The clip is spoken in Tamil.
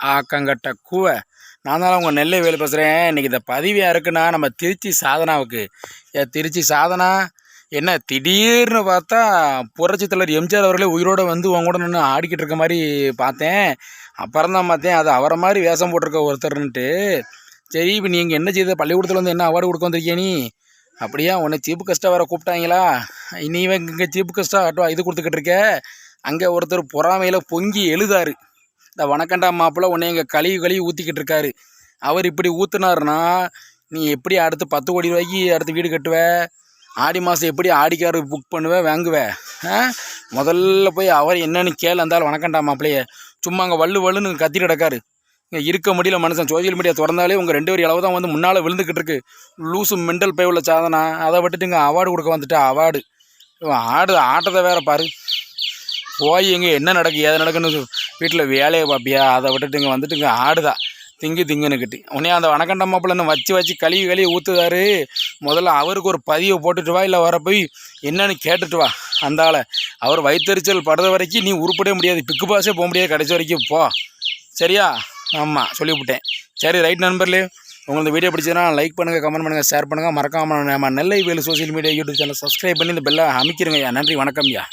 ஆக்கங்கட்ட கூவை. நான் தான் உங்கள் நெல்லை வேலை பேசுகிறேன் இன்றைக்கி இந்த பதிவு யாருக்குன்னா நம்ம திருச்சி சாதனாவுக்கு. ஏ திருச்சி சாதனா என்ன திடீர்னு பார்த்தா புரட்சி தலைவர் எம்ஜிஆர் அவர்களே உயிரோடு வந்து உங்க கூட நின்று ஆடிக்கிட்டு இருக்க மாதிரி பார்த்தேன். அப்புறம் தான் பார்த்தேன். அது அவரை மாதிரி வேஷம் போட்டிருக்க ஒருத்தர்ன்ட்டு சரி இப்போ நீங்கள் என்ன செய்த? பள்ளிக்கூடத்தில் வந்து என்ன அவார்டு கொடுக்க வந்திருக்கிய நீ? அப்படியா? உன்னை சீப்பு கஷ்டம் வேறு கூப்பிட்டாங்களா? நீ இங்கே சீப்பு கஷ்டம் இது கொடுத்துக்கிட்டு இருக்க. அங்கே ஒருத்தர் பொறாமையில் பொங்கி எழுதாரு. இந்த வணக்கண்டா மாப்பிள்ள உன்னை எங்கள் கழுவி கழுவி ஊற்றிக்கிட்டு இருக்காரு. அவர் இப்படி ஊற்றுனாருன்னா நீ எப்படி அடுத்து பத்து கோடி ரூபாய்க்கு அடுத்து வீடு கட்டுவ? ஆடி மாதம் எப்படி ஆடிக்காரு புக் பண்ணுவ வாங்குவ? முதல்ல போய் அவர் என்னென்னு கேள் இருந்தாலும் வணக்கண்டா மாப்பிள்ளைய. சும்மா அங்கே வள்ளு வள்ளுன்னு கத்தி கிடக்காரு. இங்கே இருக்க முடியல மனுஷன் சோசியல் மீடியா திறந்தாலே உங்கள் ரெண்டு பேர் அளவு தான் வந்து முன்னால் விழுந்துக்கிட்டு இருக்கு. லூசு மெண்டல் பே உள்ள சாதனா அதை விட்டுட்டு இங்கே அவார்டு கொடுக்க வந்துட்டு அவார்டு ஆடு ஆட்டத்தை வேற பாரு. போய் இங்கே என்ன நடக்கு ஏது நடக்குன்னு வீட்டில் வேலையை பார்ப்பியா அதை விட்டுட்டு இங்கே வந்துட்டு இங்கே ஆடுதா? திங்கு திங்குன்னுக்கிட்டு உடனே அந்த வணக்கண்ட மாப்பிள்ளன்னு வச்சு வச்சு கழுவி கழுவி ஊற்றுதாரு முதல்ல அவருக்கு ஒரு பதிவை போட்டுட்டு வா இல்லை வர போய் என்னன்னு கேட்டுட்டு வா. அந்த ஆளை அவர் வயிற்றுச்சல் படுற வரைக்கும் நீ உருப்படவே முடியாது. பிக்கு பாஸே போக முடியாது கடைசி வரைக்கும். போ. சரியா? ஆமாம் சொல்லிவிட்டேன். சரி ரைட் நண்பர்களே உங்களுக்கு வீடியோ பிடிச்சதுன்னா லைக் பண்ணுங்கள் கமெண்ட் பண்ணுங்கள் ஷேர் பண்ணுங்கள் மறக்காமல் நம்ம Nellai Velu social media YouTube channel subscribe பண்ணி இந்த பெல்லை அமைக்கிறங்கய்யா. நன்றி வணக்கம் ஐயா